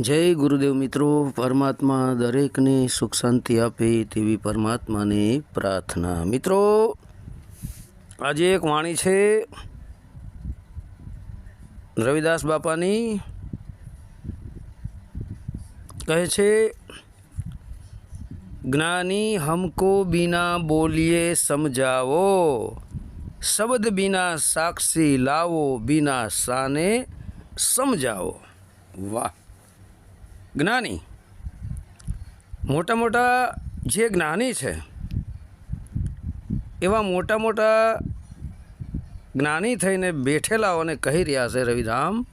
જય ગુરુદેવ મિત્રો, પરમાત્મા દરેકને સુખ શાંતિ આપે તેવી પરમાત્માની પ્રાર્થના. મિત્રો, આજે એક વાણી છે રવિદાસ બાપાની. કહે છે, જ્ઞાની હમકો બિના બોલીએ સમજાવો. શબ્દ બિના સાક્ષી લાવો, બિના સાને સમજાવો. વાહ. જ્ઞાની. મોટા મોટા જે જ્ઞાની છે, એવા મોટા મોટા જ્ઞાની થઈને બેઠેલાઓને કહી રહ્યા છે રવિધામ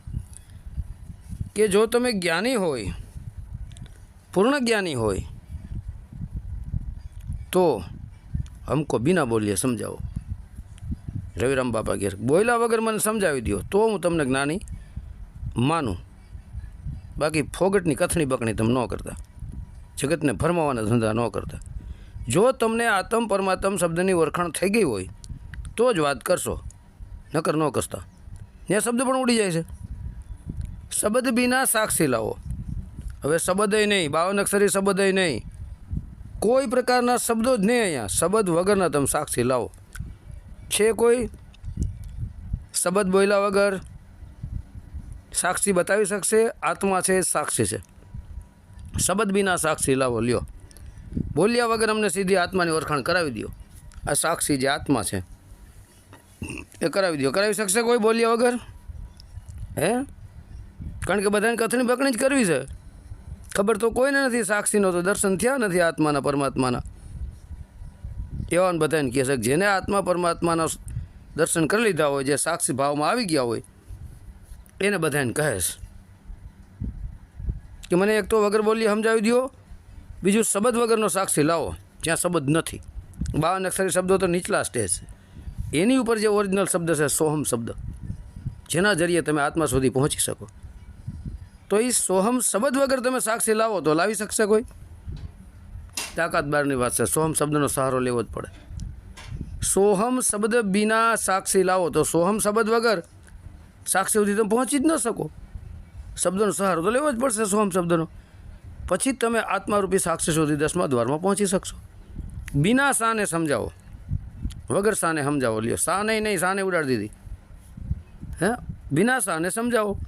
કે જો તમે જ્ઞાની હોય, પૂર્ણ જ્ઞાની હોય, તો હમકો બિના બોલીએ સમજાવો. રવિરામ બાપા કહે બોલ્યા વગર મને સમજાવી દો તો હું તમને જ્ઞાની માનું. બાકી ફોગટની કથણી બકણી તમે ન કરતા. જગતને ભરમાવાના ધંધા ન કરતા. જો તમને આતમ પરમાત્મ શબ્દની ઓળખાણ થઈ ગઈ હોય, તો જ વાત કરશો. નકર ન કરતા. ત્યાં શબ્દ પણ ઉડી જાય છે. શબ્દ બિના સાક્ષી લાવો. હવે શબ્દય નહીં બાવન અક્ષરી શબ્દય નહીં. કોઈ પ્રકારના શબ્દો જ નહીં અહીંયા. શબ્દ વગરના તમે સાક્ષી લાવો. છે કોઈ? શબ્દ બોલ્યા વગર સાક્ષી બતાવી શકશે, આત્મા છે સાક્ષી છે. શબ્દ વિના સાક્ષી લાવો, લ્યો. બોલ્યા વગર અમને સીધી આત્માની ઓળખાણ કરાવી દો આ સાક્ષી જે આત્મા છે, એ કરાવી દો કરાવી શકશે કોઈ બોલ્યા વગર? હે? કારણ કે બધાને કથની બકણી જ કરવી છે. ખબર તો કોઈને નથી, સાક્ષીનો તો દર્શન થયા નથી આત્માના, પરમાત્માના. એવાને બધાને કહે છે જેને આત્મા પરમાત્માના દર્શન કરી લીધા હોય, જે સાક્ષી ભાવમાં આવી ગયા હોય એને બધાને કહેશ કે મને એક તો વગર બોલી સમજાવી દો બીજું શબ્દ વગરનો સાક્ષી લાવો, જ્યાં શબ્દ નથી. બાવન અક્ષરી શબ્દો તો નીચલા સ્ટેજ. છે એની ઉપર જે ઓરિજિનલ શબ્દ છે, સોહમ શબ્દ, જેના જરીએ તમે આત્મા સુધી પહોંચી શકો. તો એ સોહમ શબ્દ વગર તમે સાક્ષી લાવો તો લાવી શકશે કોઈ? તાકાત બારની વાત છે, સોહમ શબ્દનો સહારો લેવો જ પડે. સોહમ શબ્દ બિના સાક્ષી લાવો તો સોહમ શબ્દ વગર સાક્ષી સુધી તમે પહોંચી જ ન શકો. શબ્દનો સહારો તો લેવો જ પડશે, સોમ શબ્દનો. પછી જ તમે આત્મારૂપી સાક્ષી સુધી દસમા દ્વારમાં પહોંચી શકશો. બિના સાને સમજાવો. વગર સાને સમજાવો. લ્યો સા નહીં, સાને ઉડાડી દીધી. હે? બિના સાને સમજાવો.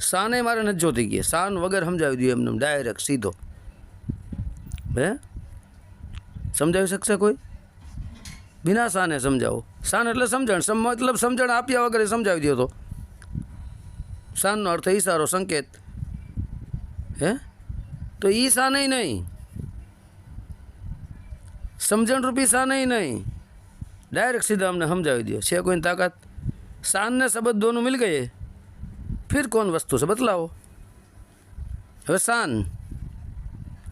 સાને મારે નથી જોતી ગઈ સાન વગર સમજાવી દઉં એમને, ડાયરેક્ટ સીધો. હે? સમજાવી શકશે કોઈ? બિના સાને સમજાવો. સાન એટલે સમજણ, સમ મતલબ સમજણ આપ્યા વગર સમજાવી દો તો. સાનનો અર્થ ઈશારો સંકેત. હે? તો ઈ શા નહીં. સમજણરૂપી શા નહીં. ડાયરેક્ટ સીધા અમને સમજાવી દો છે કોઈની તાકાત? શાનને શબ્દ દોનું મિલ ગયે? ફિર કોણ વસ્તુ છે? બતલાવો. હવે શાન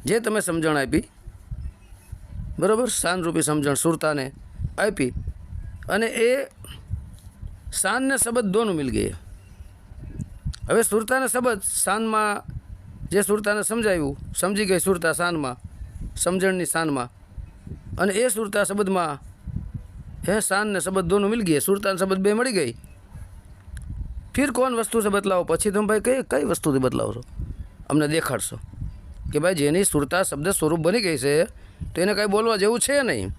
જે તમે સમજણ આપી, બરાબર? શાનરૂપી સમજણ સુરતાને આપી. અને એ શાનને શબ્દ દોનું મિલ ગયે. હવે સુરતાને શબ્દ શાનમાં જે સુરતાને સમજાવ્યું સમજી ગઈ સુરતા શાનમાં સમજણની શાનમાં અને એ સુરતા શબ્દમાં, હે શાન ને શબ્દ દોનું મિલ ગઈ સુરતા ને શબ્દ બે મળી ગઈ. ફિર કોણ વસ્તુ છે બદલાવો? પછી તમે ભાઈ કઈ કઈ વસ્તુથી બદલાવો છો અમને દેખાડશો. કે ભાઈ જેની સુરતા શબ્દ સ્વરૂપ બની ગઈ છે, તો એને કાંઈ બોલવા જેવું છે નહીં.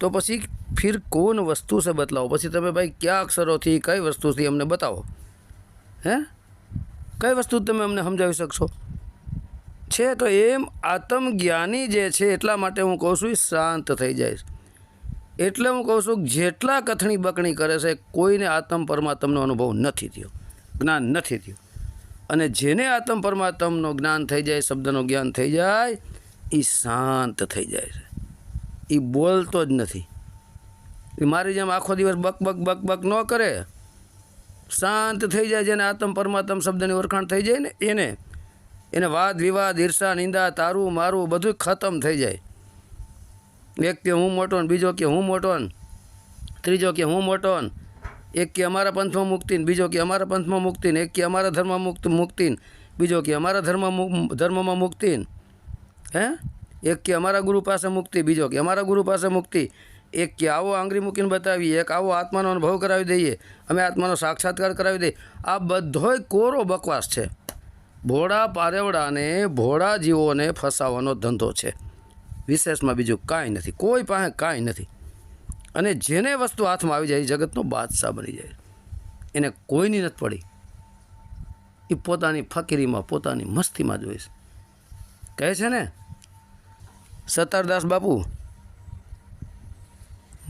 તો પછી ફિર કોણ વસ્તુ છે બદલાવો? પછી તમે ભાઈ કયા અક્ષરોથી, કઈ વસ્તુથી અમને બતાવો? હે? કઈ વસ્તુ તમે અમને સમજાવી શકશો? છે તો એમ આત્મજ્ઞાની જે છે એટલા માટે હું કહું છું એ શાંત થઈ જાય એટલે હું કહું છું જેટલા કથણી બકણી કરે છે કોઈને આત્મ પરમાત્મનો અનુભવ નથી થયો. જ્ઞાન નથી થયું. અને જેને આત્મ પરમાત્મનો જ્ઞાન થઈ જાય, શબ્દનું જ્ઞાન થઈ જાય એ શાંત થઈ જાય છે. એ બોલતો જ નથી. એ મારી જેમ આખો દિવસ બક બક બક બક ન કરે. શાંત થઈ જાય જેને આત્મ પરમાત્મ શબ્દની ઓળખાણ થઈ જાય ને, એને એને વાદ વિવાદ, ઈર્ષા, નિંદા, તારું, મારું બધું ખતમ થઈ જાય. એક કે હું મોટો ને બીજો કે હું મોટો ને, ત્રીજો કે હું મોટો ને, એક કે અમારા પંથમાં મુક્તિ ને, બીજો કે અમારા પંથમાં મુક્તિ ને, એક કે અમારા ધર્મમાં મુક્ત, મુક્તિ ને, બીજો કે અમારા ધર્મ ધર્મમાં મુક્તિ ને. હે? એક કે અમારા ગુરુ પાસે મુક્તિ, બીજો કે અમારા ગુરુ પાસે મુક્તિ. એક કે આવો આંગળી મૂકીને બતાવીએ, એક આવો આત્માનો અનુભવ કરાવી દઈએ, અમે આત્માનો સાક્ષાત્કાર કરાવી દઈએ. આ બધોય કોરો બકવાસ છે. ભોળા પારેવડાને ભોળા જીવોને ફસાવવાનો ધંધો છે. વિશેષમાં બીજું કાંઈ નથી. કોઈ પાસે કાંઈ નથી. અને જેને વસ્તુ હાથમાં આવી જાય જગતનો બાદશાહ બની જાય. એને કોઈની નથી પડી. એ પોતાની ફકીરીમાં, પોતાની મસ્તીમાં જોઈશ કહે છે ને, સત્તારદાસ બાપુ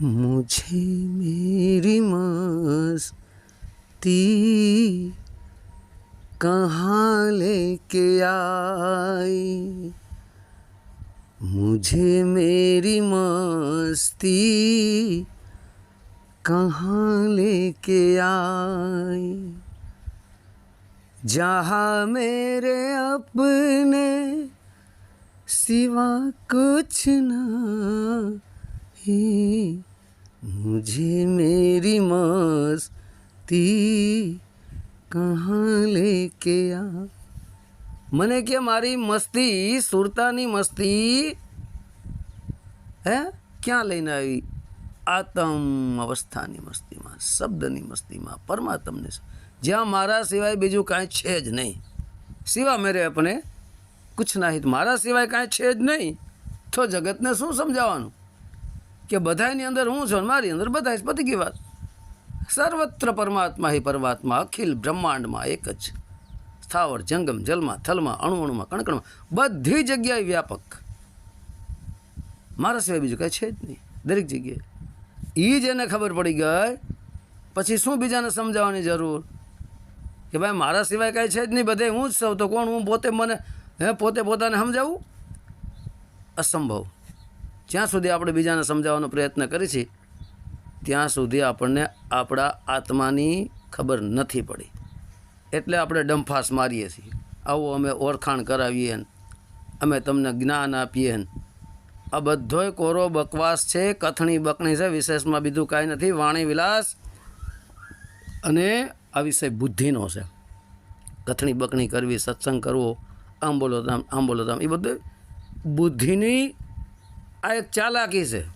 मुझे मेरी मस्ती कहाँ लेके आई मुझे मेरी मस्ती कहाँ लेके आई जहाँ मेरे अपने सिवा कुछ ना ही मुझे मेरी मस्ती कहाँ लेके आ મને કે મારી મસ્તી સુરતાની મસ્તી હે ક્યાં લઈને આવી આતમ અવસ્થાની મસ્તીમાં શબ્દની મસ્તીમાં પરમાત્મને જ્યાં મારા સિવાય બીજું કાંઈ છે જ નહીં સિવા મેરે અપને કુછ નાહિત મારા સિવાય કાંઈ છે જ નહીં તો જગતને શું સમજાવવાનું કે બધાની અંદર હું છું મારી અંદર બધા જ પતી ગઈ વાત. સર્વત્ર પરમાત્મા હિ પરમાત્મા, અખિલ બ્રહ્માંડમાં એક જ. સ્થાવર જંગમ, જલમાં, થલમાં અણુ અણુમાં કણકણમાં, બધી જગ્યાએ વ્યાપક. મારા સિવાય બીજું કાંઈ છે જ નહીં. દરેક જગ્યાએ. એ જ એને ખબર પડી ગઈ. પછી શું બીજાને સમજાવવાની જરૂર? કે ભાઈ, મારા સિવાય કાંઈ છે જ નહીં. બધે હું જ સૌ તો કોણ હું પોતે મને, હે, પોતે પોતાને સમજાવું? અસંભવ. જ્યાં સુધી આપણે બીજાને સમજાવવાનો પ્રયત્ન કરીએ ત્યાં સુધી આપણને આપણા આત્માની ખબર નથી પડી. એટલે આપણે ડંફાસ મારીએ છીએ. આવો અમે ઓળખાણ કરાવીએ અમે તમને જ્ઞાન આપીએ ને આ બધોય કોરો બકવાસ છે, કથણી બકણી છે, વિશેષમાં બીજું કાંઈ નથી. વાણી વિલાસ અને આ વિષય બુદ્ધિનો છે. કથણી બકણી કરવી, સત્સંગ કરવો, આમ બોલો તામ આમ બોલો તામ એ બધું બુદ્ધિની આ એક ચાલાકી છે.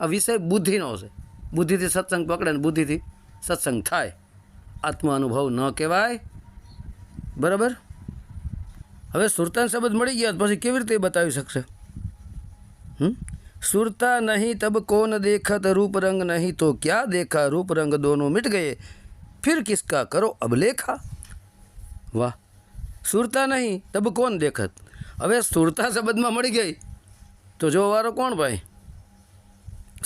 આ વિષય બુદ્ધિનો છે. બુદ્ધિથી સત્સંગ પકડે ને બુદ્ધિથી સત્સંગ થાય. આત્મા અનુભવ ન કહેવાય. બરાબર? હવે સુરતાન શબ્દ મળી ગયા તો પછી કેવી રીતે એ બતાવી શકશે? હમ? સુરતા નહીં તબ કોન દેખત? રૂપ રંગ નહીં તો ક્યા દેખા? રૂપ રંગ દોનો મિટ ગયે. ફિર કિસકા કરો અબ લેખા વાહ. સુરતા નહીં તબ કોણ દેખત? હવે સુરતા શબ્દમાં મળી ગઈ. તો જોવાળો કોણ ભાઈ?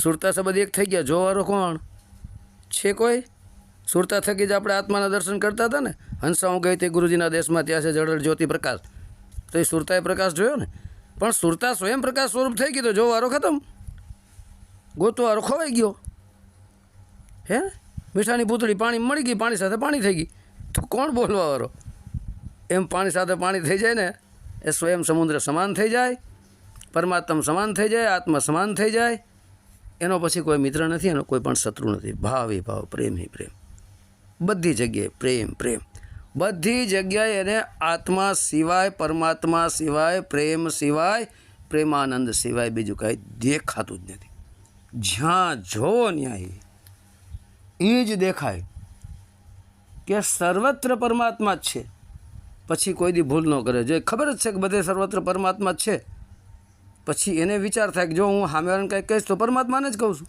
સુરતા શબ્દ એક થઈ ગયા. જોવાળો કોણ? છે કોઈ? સુરતા થકી જ આપણે આત્માના દર્શન કરતા હતા ને? હંસાઓ ગઈ તે ગુરુજીના દેશમાં ત્યાં છે જળળ જ્યોતિ પ્રકાશ. તો એ સુરતાએ પ્રકાશ જોયો ને? પણ સુરતા સ્વયં પ્રકાશ સ્વરૂપ થઈ ગયો તો જોવારો ખતમ. ગોતવારો ખોવાઈ ગયો. હે? મીઠાની પૂતળી પાણી મળી ગઈ, પાણી સાથે પાણી થઈ ગઈ. તો કોણ બોલવાવાળો? એમ પાણી સાથે પાણી થઈ જાય ને, એ સ્વયં સમુદ્ર સમાન થઈ જાય. પરમાત્મા સમાન થઈ જાય, આત્મા સમાન થઈ જાય. એનો પછી કોઈ મિત્ર નથી, એનો કોઈ પણ શત્રુ નથી. ભાવ હિ ભાવ, પ્રેમ હિ પ્રેમ. બધી જગ્યાએ પ્રેમ પ્રેમ. બધી જગ્યાએ એને આત્મા સિવાય, પરમાત્મા સિવાય, પ્રેમ સિવાય, પ્રેમાનંદ સિવાય બીજું કાંઈ દેખાતું જ નથી. જ્યાં જોવો ન્યાય, એ જ દેખાય કે સર્વત્ર પરમાત્મા જ છે. પછી કોઈ દી ભૂલ ન કરે. જો ખબર જ છે કે બધે સર્વત્ર પરમાત્મા જ છે. પછી એને વિચાર થાય કે જો હું સામેવાળાને કંઈક કહીશ તો પરમાત્માને જ કહું છું.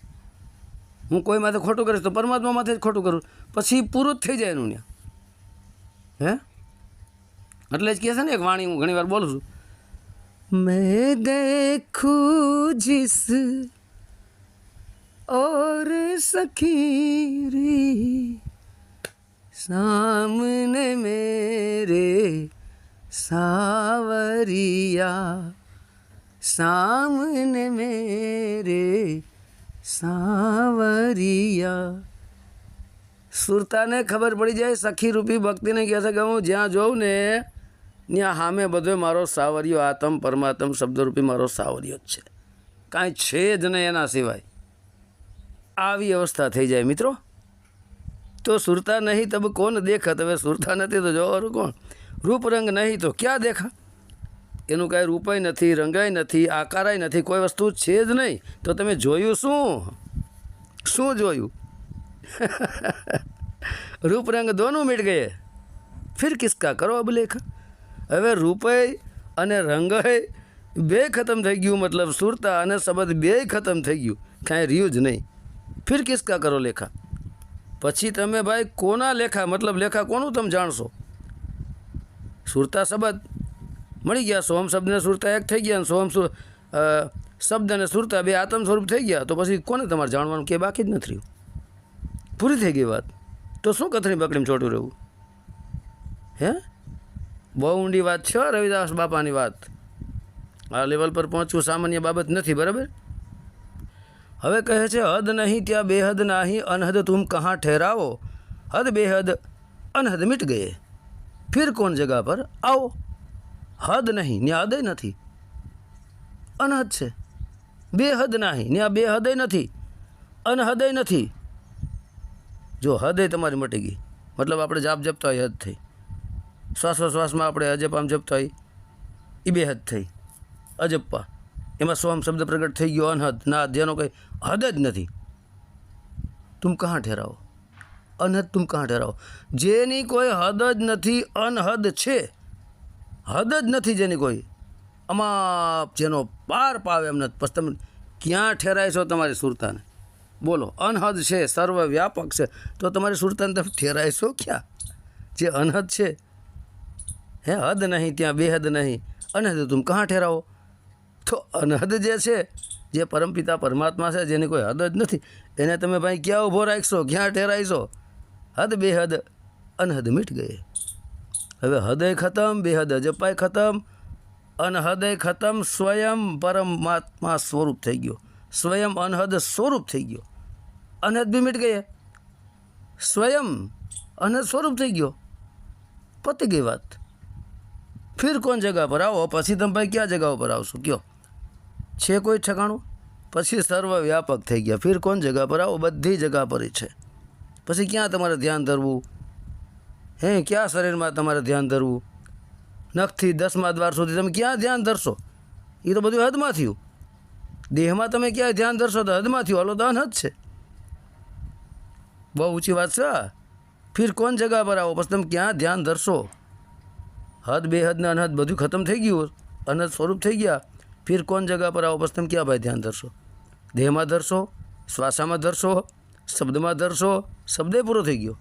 હું કોઈ માથે ખોટું કરીશ તો પરમાત્મા માથે જ ખોટું કરું. પછી પૂરું જ થઈ જાય એનું ત્યાં. હે? એટલે જ કહે છે ને એક વાણી હું ઘણીવાર બોલું છું. મેં દેખું જીસ ઓર સખીરી સામને મેરે સાવરિયા सामने मेरे સાવરિયા સુરતાને ખબર પડી જાય સખી રૂપી ભક્તિને કહે છે કે હું જ્યાં જોઉં ને ત્યાં સામે બધો મારો સાવરિયો આતમ પરમાત્મ શબ્દરૂપી મારો સાવરિયો જ છે કાંઈ છે જ નહીં એના સિવાય આવી અવસ્થા થઈ જાય મિત્રો તો સુરતા નહીં તબ કોણ દેખત હવે સુરતા નથી તો જોવાનું કોણ રૂપ રંગ નહીં તો ક્યાં દેખા એનું કાંઈ રૂપાય નથી, રંગાય નથી, આકારાય નથી, કોઈ વસ્તુ છે જ નહીં. તો તમે જોયું શું? શું જોયું? રૂપ રંગ દોનું મીટ ગયે. ફિર કિસકા કરો અબ લેખ હવે રૂપય અને રંગય બે ખતમ થઈ ગયું, મતલબ સુરતા અને શબ્દ બે ખતમ થઈ ગયું. કાંઈ રહ્યું જ નહીં. ફિર કિસકા કરો લેખા. પછી તમે ભાઈ કોના લેખા, મતલબ લેખા કોનું તમે જાણશો? સુરતા શબ્દ? મળી ગયા, સોમ શબ્દને સુરતા એક થઈ ગયા અને સોમ શબ્દને સુરતા બે આત્મ સ્વરૂપ થઈ ગયા. તો પછી કોને તમારે જાણવાનું? કે બાકી જ નથી પૂરી થઈ ગઈ વાત. તો શું કથરી બકડીમાં ચોટું રહેવું? હે? બહુ ઊંડી વાત છે, રવિદાસ બાપાની વાત. આ લેવલ પર પહોંચવું સામાન્ય બાબત નથી, બરાબર? હવે કહે છે, હદ નહીં, ત્યાં બેહદ નહીં, અનહદ તુમ કહાં ઠેરાવો? હદ બેહદ, અનહદ મિટ ગયે. ફિર કોણ જગા પર? આવો. હદ નહીં ત્યાં હદય નથી. અનહદ છે. બેહદ નહીં ત્યાં બેહદય નથી. અનહદય નથી. જો હદય તમારી મટી ગઈ, મતલબ આપણે જાપ જપતા હોય હદ થઈ. શ્વાસોશ્વાસમાં આપણે અજપ આમ જપતા હોય એ બેહદ થઈ. અજપ્પા એમાં સોમ શબ્દ પ્રગટ થઈ ગયો, અનહદ. ના જેનો કંઈ હદ જ નથી. તુમ કહાં ઠેરાવો? અનહદ તુમ કહાં ઠેરાવો? જેની કોઈ હદ જ નથી, અનહદ છે. હદ જ નથી જેની કોઈ. અમાપ જેનો પાર પાવે એમ નથી પછી તમે ક્યાં ઠેરાય છો તમારી સુરતાને? બોલો, અનહદ છે સર્વ વ્યાપક છે. તો તમારી સુરતાને તમે ઠેરાય છો ક્યાં? જે અનહદ છે. હે, હદ નહીં, ત્યાં બેહદ નહીં. અનહદ તુમ કહાં ઠેરાવો? તો અનહદ જે છે, જે પરમપિતા પરમાત્મા છે, જેની કોઈ હદ જ નથી, એને તમે ભાઈ ક્યાં ઊભો રાખશો? ક્યાં ઠેરાઈશો હદ બેહદ, અનહદ મીટ ગયે. હવે હૃદય ખતમ બેહદ અજપાય ખતમ અનહદય ખતમ સ્વયં પરમાત્મા સ્વરૂપ થઈ ગયો. સ્વયં અનહદ સ્વરૂપ થઈ ગયો. અનહદ બી મીટ ગયે. સ્વયં અનહદ સ્વરૂપ થઈ ગયો. પતી ગઈ વાત. ફિર કોણ જગા પર આવો? પછી તમે ભાઈ ક્યાં જગા ઉપર આવશો? કયો? છે કોઈ ઠેકાણું? પછી સર્વ વ્યાપક થઈ ગયા. ફિર કોણ જગા પર આવો? બધી જગા પર છે. પછી ક્યાં તમારે ધ્યાન ધરવું? હે, ક્યાં શરીરમાં તમારે ધ્યાન ધરવું? નખથી દસમા દ્વાર સુધી તમે ક્યાં ધ્યાન ધરશો? એ તો બધું હદમાં થયું. દેહમાં તમે ક્યાં ધ્યાન ધરશો તો હદમાં થયું. હાલો તો અનહદ છે. બહુ ઊંચી વાત છે. ફિર કોણ જગા પર આવો? પછી તમે ક્યાં ધ્યાન ધરશો? હદ બેહદ ને અનહદ બધું ખતમ થઈ ગયું. અનહદ સ્વરૂપ થઈ ગયા. ફિર કોણ જગા પર આવો? પછી તમે ક્યાં ભાઈ ધ્યાન ધરશો? દેહમાં ધરશો, શ્વાસામાં ધરશો, શબ્દમાં ધરશો શબ્દે પૂરો થઈ ગયો.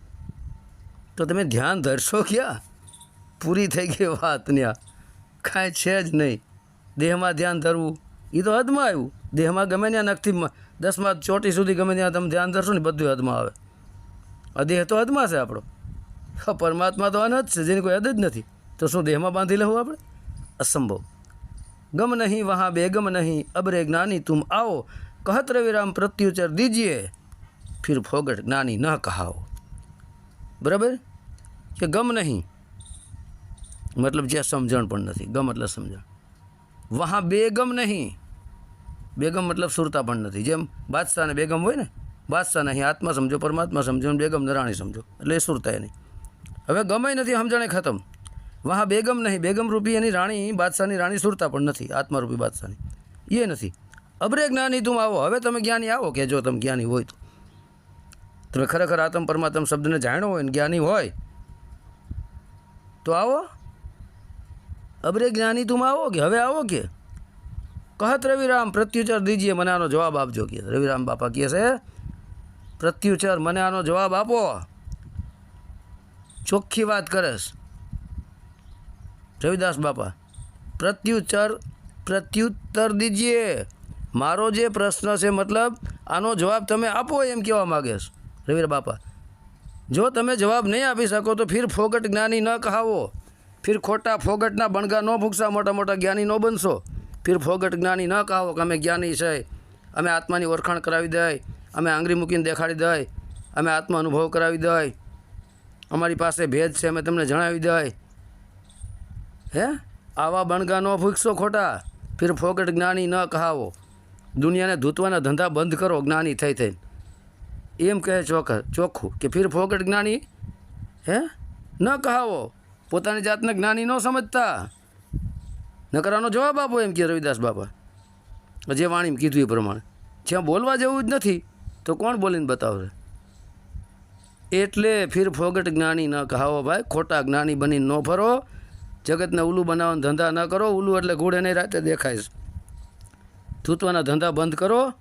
તો તમે ધ્યાન ધરશો ક્યાં? પૂરી થઈ ગઈ વાત ત્યાં કાંઈ છે જ નહીં. દેહમાં ધ્યાન ધરવું એ તો હદમાં આવ્યું. દેહમાં ગમે ત્યાં નખથી દસમાં ચોટી સુધી ગમે ત્યાં તમે ધ્યાન ધરશો ને બધું હદમાં આવે. આ દેહ તો હદમાં છે આપણો. પરમાત્મા તો અનહદ છે, જેની કોઈ હદ જ નથી. તો શું દેહમાં બાંધી લેવું આપણે? અસંભવ. ગમ નહીં, વહાં બેગમ નહીં, અબરે જ્ઞાની તુમ આવો. કહત રવિરામ પ્રત્યુચર દીજીએ. ફિર ફોગટ જ્ઞાની ન કહાઓ બરાબર? કે ગમ નહીં. મતલબ જે સમજણ પણ નથી. ગમ એટલે સમજણ. વહાં બેગમ નહીં. બેગમ મતલબ સુરતા પણ નથી. જેમ બાદશાહ ને બેગમ હોય ને બાદશાહ નહીં આત્મા સમજો, પરમાત્મા સમજો બેગમ નરાણી સમજો. એટલે એ સુરતા નહીં. હવે ગમે નથી સમજણે ખતમ. વહાં બેગમ નહીં. બેગમ રૂપી એની રાણી, બાદશાહની રાણી સુરતા પણ નથી. આત્મારૂપી બાદશાહની. એ નથી. અબરે જ્ઞાની તું આવો. હવે તમે જ્ઞાની આવો કે જો તમે જ્ઞાની હોય તો. તમે ખરેખર આત્મ પરમાત્મ શબ્દને જાણ્યો હોય ને જ્ઞાની હોય, તો આવો. અબરે જ્ઞાની તું આવો કે? હવે આવો કે? કહત રવિરામ પ્રત્યુચર દીજીએ મને આનો જવાબ આપજો કે. રવિરામ બાપા કહે છે પ્રત્યુચર મને આનો જવાબ આપો. ચોખ્ખી વાત કરેશ રવિદાસ બાપા પ્રત્યુચર પ્રત્યુત્તર દીજીએ. મારો જે પ્રશ્ન છે, મતલબ આનો જવાબ તમે આપો એમ કહેવા માગે રવિરા બાપા, જો તમે જવાબ નહીં આપી શકો તો ફિર ફોગટ જ્ઞાની ન કહાવો. ફિર ખોટા ફોગટના બણગા ન ભૂકશા મોટા મોટા જ્ઞાની ન બનશો. ફિર ફોગટ જ્ઞાની ન કહાવો કે અમે જ્ઞાની છે. અમે આત્માની ઓળખાણ કરાવી દઈ, અમે આંગળી મૂકીને દેખાડી દઈ, અમે આત્મા અનુભવ કરાવી દઈ. અમારી પાસે ભેદ છે, અમે તમને જણાવી દઈ. હે? આવા બણગા ન ભૂખશો ખોટા. ફિર ફોગટ જ્ઞાની ન કહાવો. દુનિયાને ધૂતવાના ધંધા બંધ કરો, જ્ઞાની થઈ થઈને એમ કહે ચોખ, ચોખ્ખું કે ફિર ફોગટ જ્ઞાની? હે? ન કહાવો. પોતાની જાતને જ્ઞાની ન સમજતા. નકરાનો જવાબ આપો એમ કે રવિદાસ બાપા. જે વાણીમ કીધું એ પ્રમાણે. જ્યાં બોલવા જેવું જ નથી, તો કોણ બોલીને બતાવશે? એટલે ફિર ફોગટ જ્ઞાની ન કહાવો ભાઈ. ખોટા જ્ઞાની બની ન ફરો. જગતને ઉલું બનાવવાનો ધંધા ન કરો. ઉલું એટલે ઘોડે નહીં રાતે દેખાય. છે થૂતવાના ધંધા બંધ કરો.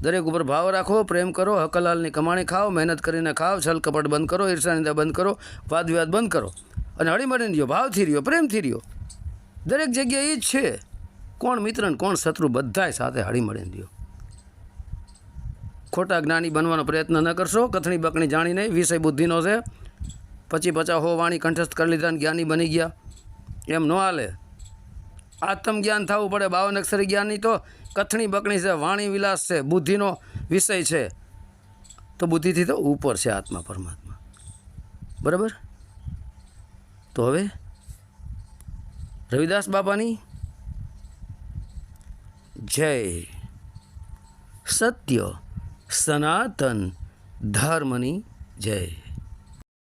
દરેક ઉપર ભાવ રાખો, પ્રેમ કરો, હકલાલની કમાણી ખાઓ, મહેનત કરીને ખાઓ છલ કપટ બંધ કરો, ઈર્ષાનિંદા બંધ કરો વાદ વિવાદ બંધ કરો. અને હળીમળીને રહ્યો, ભાવથી રહ્યો, પ્રેમથી રહ્યો. દરેક જગ્યાએ એ જ છે. કોણ મિત્ર કોણ શત્રુ બધાય સાથે હળીમળીને રહ્યો. ખોટા જ્ઞાની બનવાનો પ્રયત્ન ન કરશો કથણી બકણી જાણી નહીં, વિષય બુદ્ધિનો છે. પછી પચા હો વાણી કંઠસ્થ કરી લીધા જ્ઞાની બની ગયા. એમ ન હાલે. આત્મ જ્ઞાન થવું પડે, બાવન અક્ષરી જ્ઞાનની તો કથણી બકણી છે, વાણી વિલાસ છે, બુદ્ધિનો વિષય છે. તો બુદ્ધિથી તો ઉપર છે આત્મા, પરમાત્મા. બરાબર? તો હવે રવિદાસ બાપાની જય. સત્ય, સનાતન ધર્મની જય.